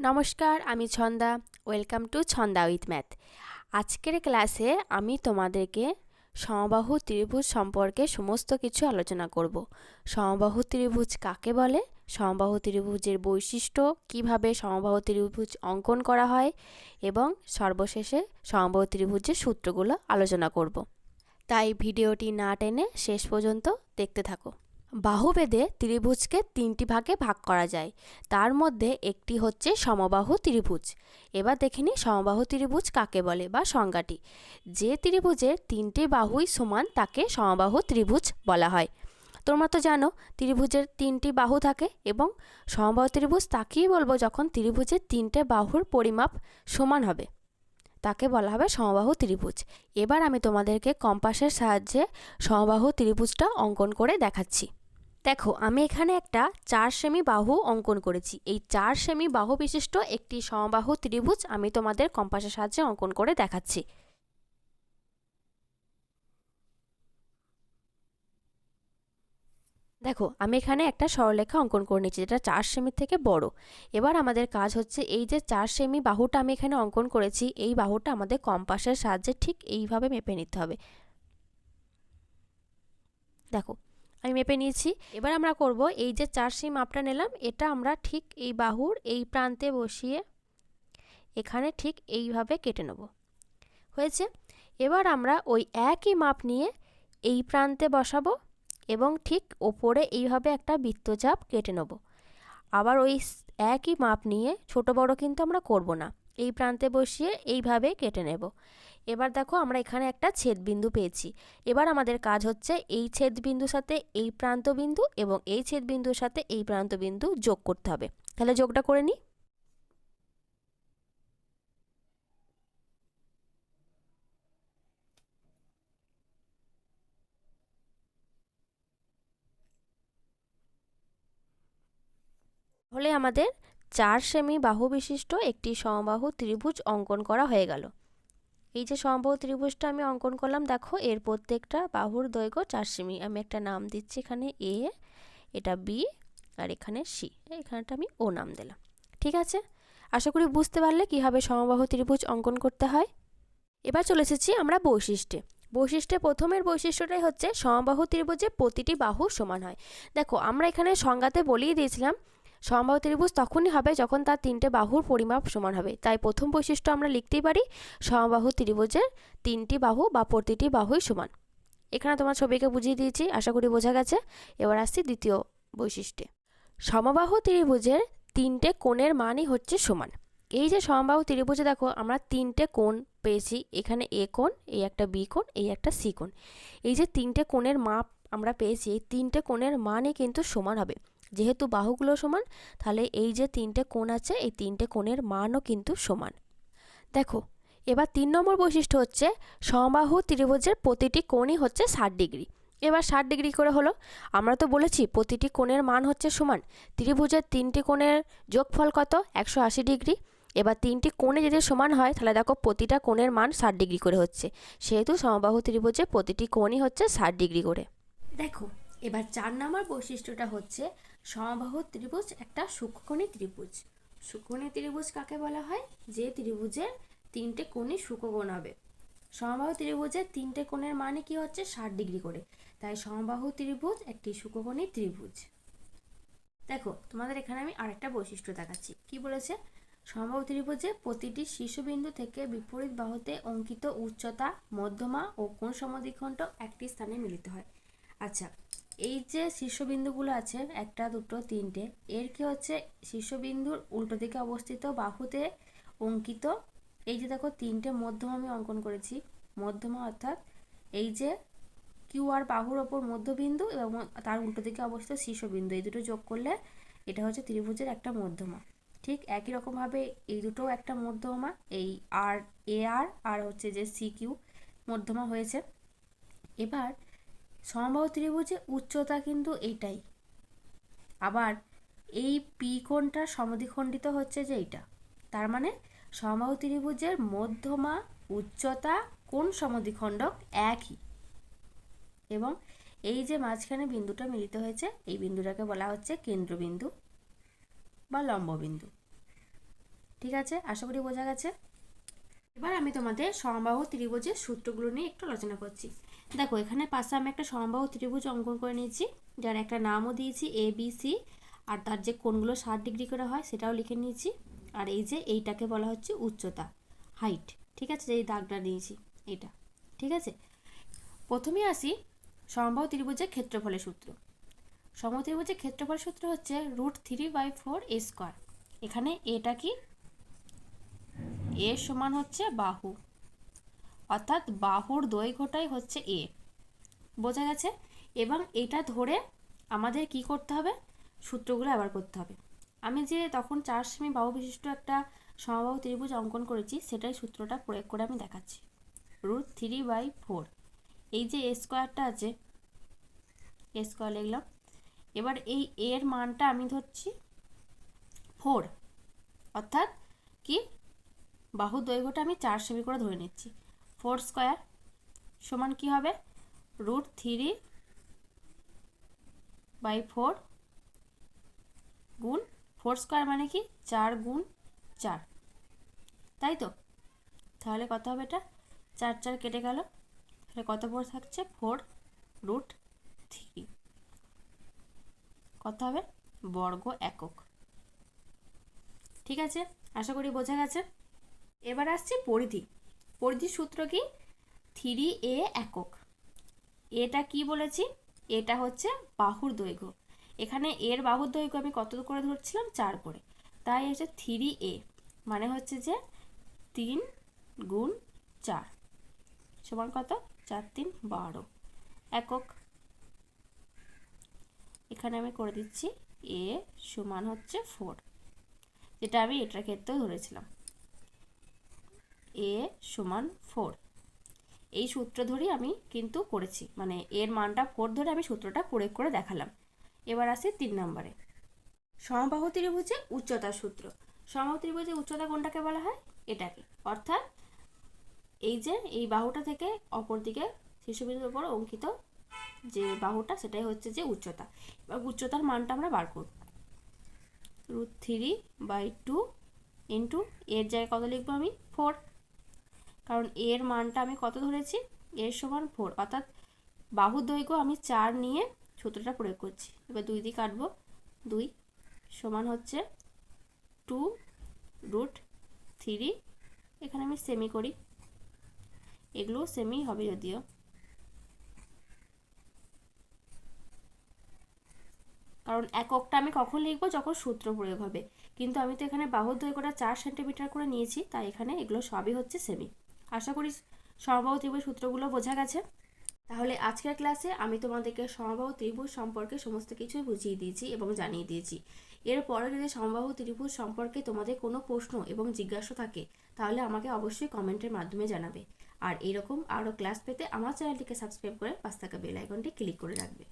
নমস্কার, আমি Chhanda. Welcome to Chhanda with math. আজকের ক্লাসে আমি তোমাদেরকে সমবাহু ত্রিভুজ সম্পর্কে সমস্ত কিছু আলোচনা করব। সমবাহু ত্রিভুজ কাকে বলে? সমবাহু ত্রিভুজের বৈশিষ্ট্য কীভাবে সমবাহু ত্রিভুজ অঙ্কন করা হয়? এবং সর্বশেষে সমবাহু ত্রিভুজের সূত্রগুলো আলোচনা করব। তাই ভিডিওটি না টেনে শেষ পর্যন্ত দেখতে থাকো। বাহুভেদে ত্রিভুজকে তিনটি ভাগে ভাগ করা যায়। তার মধ্যে একটি হচ্ছে সমবাহু ত্রিভুজ। এবার দেখে নিই সমবাহু ত্রিভুজ কাকে বলে বা সংজ্ঞাটি। যে ত্রিভুজের তিনটি বাহুই সমান তাকে সমবাহু ত্রিভুজ বলা হয়। তোমরা তো জানো ত্রিভুজের তিনটি বাহু থাকে এবং সমবাহু ত্রিভুজ তাকেই বলব যখন ত্রিভুজের তিনটে বাহুর পরিমাপ সমান হবে। তাকে বলা হবে সমবাহু ত্রিভুজ। এবার আমি তোমাদেরকে কম্পাসের সাহায্যে সমবাহু ত্রিভুজটা অঙ্কন করে দেখাচ্ছি। দেখো, আমি এখানে একটা চার সেমি বাহু অঙ্কন করেছি। এই চার সেমি বাহু বিশিষ্ট একটি সমবাহু ত্রিভুজ আমি তোমাদের কম্পাসের সাহায্যে অঙ্কন করে দেখাচ্ছি। দেখো, আমি এখানে একটা সরলেখা অঙ্কন করে নিচ্ছি যেটা চার সেমির থেকে বড়। এবার আমাদের কাজ হচ্ছে এই যে চার সেমি বাহুটা আমি এখানে অঙ্কন করেছি, এই বাহুটা আমাদের কম্পাসের সাহায্যে ঠিক এইভাবে মেপে নিতে হবে। দেখো আমি মেপে নিয়েছি। এবার আমরা করব এই যে চার সি মাপটা নিলাম। এটা আমরা ঠিক এই বাহুর এই প্রান্তে বসিয়ে এখানে ঠিক এইভাবে কেটে নেব। হয়েছে? এবার আমরা ওই একই মাপ নিয়ে এই প্রান্তে বসাবো এবং ঠিক ওপরে এইভাবে একটা বৃত্তচাপ কেটে নেব। আবার ওই একই মাপ নিয়ে ছোট বড় কিন্তু আমরা করব না। এই প্রান্তে বসিয়ে এইভাবে কেটে নেব। এবার দেখো আমরা এখানে একটা ছেদ বিন্দু পেয়েছি। এবার আমাদের কাজ হচ্ছে এই ছেদ বিন্দুর সাথে এই প্রান্ত বিন্দু এবং এই ছেদ বিন্দুর সাথে এই প্রান্ত বিন্দু যোগ করতে হবে। তাহলে যোগটা করে নিই। তাহলে আমাদের চার সেমি বাহু বিশিষ্ট একটি সমবাহু ত্রিভুজ অঙ্কন করা হয়ে গেল। এই যে সমবাহু ত্রিভুজটা আমি অঙ্কন করলাম, দেখো এর প্রত্যেকটা বাহুর দৈর্ঘ্য চার সেমি আমি একটা নাম দিচ্ছি এখানে এ, এটা বি আর এখানে সি। এখানটা আমি ও নাম দিলাম। ঠিক আছে? আশা করি বুঝতে পারলে কীভাবে সমবাহু ত্রিভুজ অঙ্কন করতে হয়। এবার চলে এসেছি আমরা বৈশিষ্ট্যে। বৈশিষ্ট্যে প্রথমের বৈশিষ্ট্যটাই হচ্ছে সমবাহু ত্রিভুজে প্রতিটি বাহু সমান হয়। দেখো আমরা এখানে সংজ্ঞাতে বলিয়ে দিয়েছিলাম সমবাহু ত্রিভুজ তখনই হবে যখন তার তিনটে বাহুর পরিমাপ সমান হবে। তাই প্রথম বৈশিষ্ট্য আমরা লিখতেই পারি, সমবাহু ত্রিভুজের তিনটি বাহু বা প্রতিটি বাহুই সমান। এখানে তোমার ছবিকে বুঝিয়ে দিয়েছি, আশা করি বোঝা গেছে। এবার আসছি দ্বিতীয় বৈশিষ্ট্যে। সমবাহু ত্রিভুজের তিনটে কোণের মানই হচ্ছে সমান। এই যে সমবাহু ত্রিভুজে দেখো, আমরা তিনটে কোণ পেয়েছি। এখানে এ কোণ, এই একটা বি কোণ, এই একটা সি কোণ। এই যে তিনটে কোণের মাপ আমরা পেয়েছি, এই তিনটে কোণের মানই কিন্তু সমান হবে। যেহেতু বাহুগুলো সমান, তাহলে এই যে তিনটে কোণ আছে, এই তিনটে কোণের মানও কিন্তু সমান। দেখো, এবার তিন নম্বর বৈশিষ্ট্য হচ্ছে, সমবাহু ত্রিভুজের প্রতিটি কোণই হচ্ছে ষাট ডিগ্রি। এবার ষাট ডিগ্রি করে হলো, আমরা তো বলেছি প্রতিটি কোণের মান হচ্ছে সমান। ত্রিভুজের তিনটি কোণের যোগফল কত? একশো আশি ডিগ্রি। এবার তিনটি কোণে যদি সমান হয়, তাহলে দেখো প্রতিটা কোণের মান ষাট ডিগ্রি করে হচ্ছে। সেহেতু সমবাহু ত্রিভুজে প্রতিটি কোণই হচ্ছে ষাট ডিগ্রি করে। দেখো এবার চার নম্বর বৈশিষ্ট্যটা হচ্ছে সমবাহ ত্রিভুজ একটা সূক্ষ্মকোণী ত্রিভুজ। সূক্ষ্মকোণী ত্রিভুজ কাকে বলা হয়? যে ত্রিভুজের তিনটে কোণই সূক্ষ্মকোণ হবে। সমবাহু ত্রিভুজের তিনটে কোণের মানে কি হচ্ছে? ষাট ডিগ্রি করে। তাই সমবাহু ত্রিভুজ একটি সূক্ষ্মকোণী ত্রিভুজ। দেখো, তোমাদের এখানে আমি আরেকটা বৈশিষ্ট্য দেখাচ্ছি। কি বলেছে? সমবাহু ত্রিভুজে প্রতিটি শীর্ষবিন্দু থেকে বিপরীত বাহুতে অঙ্কিত উচ্চতা, মধ্যমা ও কোণ সমদ্বিখণ্ড একটি স্থানে মিলিত হয়। আচ্ছা এই যে শীর্ষবিন্দুগুলো আছে, একটা, দুটো, তিনটে, এর কি হচ্ছে? শীর্ষবিন্দুর উল্টো দিকে অবস্থিত বাহুতে অঙ্কিত। এই যে দেখো, তিনটে মধ্যমা আমি অঙ্কন করেছি। মধ্যমা অর্থাৎ এই যে কিউ আর বাহুর ওপর মধ্যবিন্দু এবং তার উল্টো দিকে অবস্থিত শীর্ষবিন্দু, এই দুটো যোগ করলে এটা হচ্ছে ত্রিভুজের একটা মধ্যমা। ঠিক একই রকমভাবে এই দুটোও একটা মধ্যমা, এই আর, এ আর আর হচ্ছে যে সি কিউ মধ্যমা হয়েছে। এবার সমবাহু ত্রিভুজে উচ্চতা কিন্তু এইটাই। আবার এই পি কোণটা সমদ্বিখণ্ডিত হচ্ছে যে এইটা। তার মানে সমবাহু ত্রিভুজের মধ্যমা উচ্চতা কোন সমদ্বিখণ্ডক একই। এবং এই যে মাঝখানে বিন্দুটা মিলিত হয়েছে, এই বিন্দুটাকে বলা হচ্ছে কেন্দ্রবিন্দু বা লম্ববিন্দু। ঠিক আছে? আশা করি বোঝা গেছে। এবার আমি তোমাদের সমবাহু ত্রিভুজের সূত্রগুলো নিয়ে একটু আলোচনা করছি। দেখো, এখানে পাশে আমি একটা সমবাহু ত্রিভুজ অঙ্কন করে নিয়েছি, যার একটা নামও দিয়েছি এ বি সি আর তার যে কোনগুলো ষাট ডিগ্রি করে হয় সেটাও লিখে নিয়েছি, আর এই যে এইটাকে বলা হচ্ছে উচ্চতা হাইট ঠিক আছে? যে এই দাগটা নিয়েছি, এটা, ঠিক আছে? প্রথমে আসি সমবাহু ত্রিভুজের ক্ষেত্রফলের সূত্র। সমবাহু ত্রিভুজের ক্ষেত্রফল সূত্র হচ্ছে root three by four A square. এখানে এটা কি? এ সমান হচ্ছে বাহু। অর্থাৎ বাহুর দৈর্ঘ্যটাই হচ্ছে এ বোঝা গেছে? এবং এটা ধরে আমাদের কি করতে হবে? সূত্রগুলো আবার করতে হবে। আমি যে তখন চার সেমি বাহু বিশিষ্ট একটা সমবাহু ত্রিভুজ অঙ্কন করেছি, সেটাই সূত্রটা প্রয়োগ করে আমি দেখাচ্ছি। Root three by four. এই যে এ স্কোয়ারটা আছে এ স্কোয়ার লিখলাম। এবার এই এর মানটা আমি ধরছি ফোর। অর্থাৎ কি? বাহুর দৈর্ঘ্যটা আমি চার সেমি করে ধরে নিচ্ছি। ফোর স্কোয়ার সমান কি হবে? রুট থ্রি বাই ফোর গুণ ফোর স্কোয়ার মানে কি? চার গুণ চার। তাই তো? তাহলে কত হবে এটা? চার চার কেটে গেল। তাহলে কত পড়ে থাকছে? Four root three. কত হবে? বর্গ একক। ঠিক আছে? আশা করি বোঝা গেছে। এবার আসছে পরিধি। পরিধির সূত্র কি? থ্রি এ একক। এটা কি বলেছি? এটা হচ্ছে বাহুর দৈর্ঘ্য। এখানে এর বাহুর দৈর্ঘ্য আমি কত করে ধরছিলাম? চার করে। তাই হচ্ছে থ্রি এ মানে হচ্ছে যে তিন গুণ চার, সমান কত? চার তিন বারো, একক। এখানে আমি করে দিচ্ছি এ সমান হচ্ছে ফোর, যেটা আমি এটার ক্ষেত্রেও ধরেছিলাম। এ সমান ফোর। এই সূত্র ধরেই আমি কিন্তু করেছি। মানে এর মানটা ফোর ধরে আমি সূত্রটা প্রয়োগ করে দেখালাম। এবার আসি তিন নম্বরে। সমবাহু ত্রিভুজে উচ্চতার সূত্র। সমবাহু ত্রিভুজে উচ্চতা কোনটাকে বলা হয়? এটাকে। অর্থাৎ এই যে এই বাহুটা থেকে অপর দিকে শীর্ষবিন্দুর উপর অঙ্কিত যে বাহুটা, সেটাই হচ্ছে যে উচ্চতা। এবার উচ্চতার মানটা আমরা বার করব। Root three by two into এর জায়গায় কত লিখব আমি? ফোর। কারণ এর মানটা আমি কত ধরেছি? এর সমান ফোর অর্থাৎ বাহুর দৈর্ঘ্য আমি চার নিয়ে সূত্রটা প্রয়োগ করছি। এবার দুই দিয়ে কাটবো। দুই সমান হচ্ছে টু রুট থ্রি এখানে আমি সেমি করি। এগুলো সেমি হবে যদিও। কারণ এককটা আমি কখন লিখব? যখন সূত্র প্রয়োগ হবে। কিন্তু আমি তো এখানে বাহুর দৈর্ঘ্যটা চার সেন্টিমিটার করে নিয়েছি, তাই এখানে এগুলো সবই হচ্ছে সেমি আশা করি সমবাহু ত্রিভুজ সূত্রগুলো বোঝা গেছে। তাহলে আজকের ক্লাসে আমি তোমাদেরকে সমবাহু ত্রিভুজ সম্পর্কে সমস্ত কিছুই বুঝিয়ে দিয়েছি এবং জানিয়ে দিয়েছি। এরপরে যদি সমবাহু ত্রিভুজ সম্পর্কে তোমাদের কোনো প্রশ্ন এবং জিজ্ঞাসা থাকে, তাহলে আমাকে অবশ্যই কমেন্টের মাধ্যমে জানাবে। আর এরকম আরও ক্লাস পেতে আমার চ্যানেলটিকে সাবস্ক্রাইব করে পাঁচ থাকা বেল আইকনটি ক্লিক করে রাখবে।